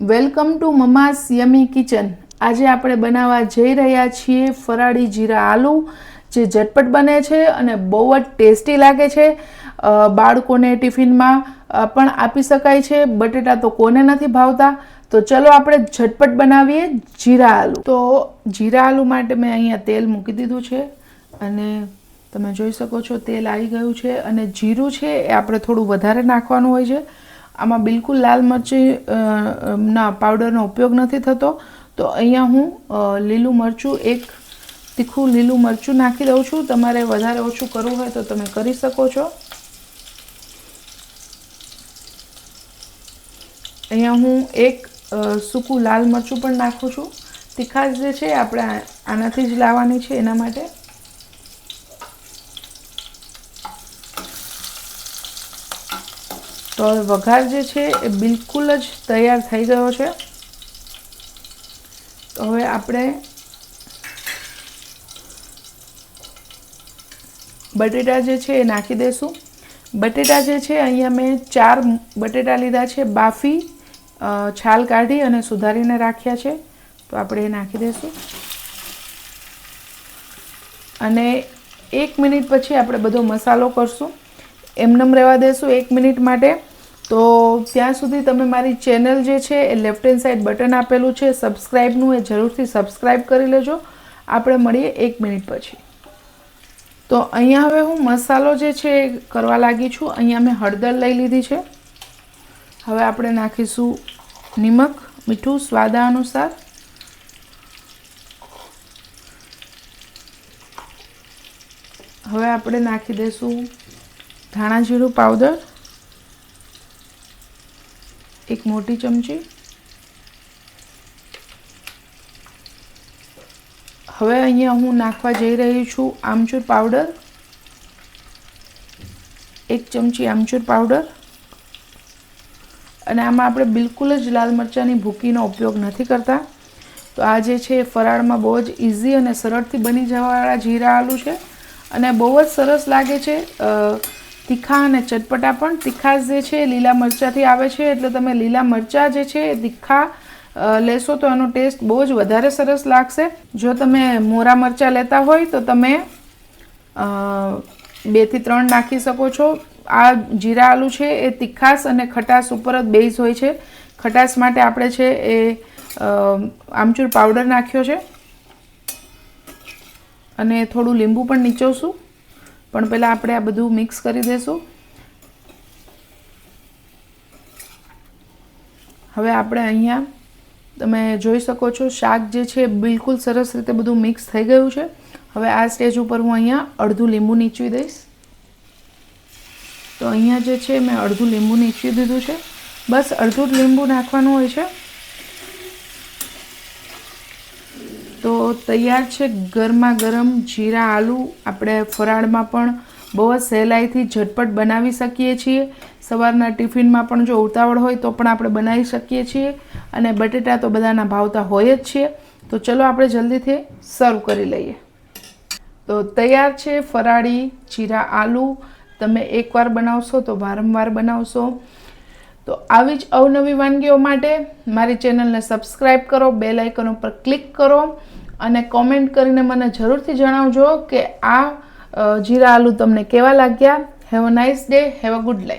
Welcome to mama's yummy kitchen. આજે આપણે બનાવવા જઈ રહ્યા છીએ ફરાળી જીરા આલુ, જે ઝટપટ બને છે અને બહુ જ ટેસ્ટી લાગે છે. બાળકોને ટિફિનમાં પણ આપી શકાય છે. બટેટા તો કોને નથી ભાવતા. તો ચલો આપણે ઝટપટ બનાવીએ જીરા આલુ. તો જીરા આલુ માટે મેં અહીંયા તેલ મૂકી દીધું છે અને તમે જોઈ શકો છો તેલ આવી ગયું છે અને જીરું છે એ આપણે થોડું વધારે નાખવાનું હોય છે. આમાં બિલકુલ લાલ મરચી ના પાવડરનો ઉપયોગ નથી થતો. તો અહીંયા હું લીલું મરચું, એક તીખું લીલું મરચું નાખી દઉં છું. તમારે વધારે ઓછું કરવું હોય તો તમે કરી શકો છો. અહીંયા હું એક સૂકું લાલ મરચું પણ નાખું છું. તીખાશ જે છે આપણે આનાથી જ લાવવાની છે એના માટે. તો હવે વઘાર જે છે એ બિલકુલ જ તૈયાર થઈ ગયો છે. તો હવે આપણે બટેટા જે છે એ નાખી દઈશું બટેટા જે છે અહીંયા મેં ચાર બટેટા લીધા છે, બાફી છાલ કાઢી અને સુધારીને રાખ્યા છે. તો આપણે એ નાખી દઈશું અને એક મિનિટ પછી આપણે બધો મસાલો કરશું. એમનેમ રહેવા દઈશું એક મિનિટ માટે. તો ત્યાં સુધી તમે મારી ચેનલ જે છે એ લેફ્ટ હેન્ડ સાઈડ બટન આપેલું છે. સબસ્ક્રાઈબનું એ જરૂરથી સબસ્ક્રાઈબ કરી લેજો. આપણે મળીએ એક મિનિટ પછી. તો અહીંયા હવે હું મસાલો જે છે એ કરવા લાગી છું. અહીંયા મેં હળદર લઈ લીધી છે. હવે આપણે નાખીશું નિમક, મીઠું, સ્વાદા અનુસાર. હવે આપણે નાખી દઈશું ધાણા જીરું પાવડર એક મોટી ચમચી. હવે અહીંયા હું નાખવા જઈ રહી છું આમચૂર પાવડર. એક ચમચી આમચૂર પાવડર. અને આમાં આપણે બિલકુલ જ લાલ મરચાંની ભૂકીનો ઉપયોગ નથી કરતા. તો આ જે છે એ ફરાળમાં બહુ જ ઇઝી અને સરળથી બની જવાવાળા જીરા આલુ છે. અને બહુ જ સરસ લાગે છે તીખા અને ચટપટા પણ. તીખાશ જે છે એ લીલા મરચાંથી આવે છે, એટલે તમે લીલા મરચાં જે છે એ તીખા લેશો તો એનો ટેસ્ટ બહુ જ વધારે સરસ લાગશે. જો તમે મોરા મરચાં લેતા હોય તો તમે બેથી ત્રણ નાખી શકો છો. આ જીરા આલુ છે એ તીખાશ અને ખટાશ ઉપર જ બેઝ હોય છે. ખટાશ માટે આપણે છે એ આમચૂર પાવડર નાખ્યો છે. અને થોડું લીંબુ પણ નીચોવશું પણ પહેલાં આપણે આ બધું મિક્સ કરી દઈશું હવે આપણે અહીંયા, તમે જોઈ શકો છો, શાક જે છે, બિલકુલ સરસ રીતે બધું મિક્સ થઈ ગયું છે. હવે આ સ્ટેજ ઉપર હું અહીંયા અડધું લીંબુ નીચવી દઈશ. તો અહીંયા જે છે, મેં અડધું લીંબુ નીચવી દીધું છે. બસ અડધું જ લીંબુ નાખવાનું હોય છે. તો તૈયાર છે ગરમા ગરમ જીરા, આલુ. આપણે ફરાળમાં પણ બહુ જ સહેલાઈથી ઝટપટ બનાવી શકીએ છીએ. સવારના ટિફિનમાં પણ જો ઉતાવળ હોય તો પણ આપણે બનાવી શકીએ છીએ. અને બટેટા તો બધાના ભાવતા હોય જ છે. તો ચલો આપણે જલ્દીથી સર્વ કરી લઈએ. તો તૈયાર છે ફરાળી, જીરા, આલુ. તમે એકવાર બનાવશો તો વારંવાર બનાવશો. તો આવી જ અવનવી વાનગીઓ માટે મારી ચેનલને સબસ્ક્રાઈબ કરો, બેલ આઇકન ઉપર ક્લિક કરો. અને કોમેન્ટ કરીને મને જરૂરથી જણાવજો કે આ જીરા આલુ તમને કેવા લાગ્યા. Have a nice day have a good life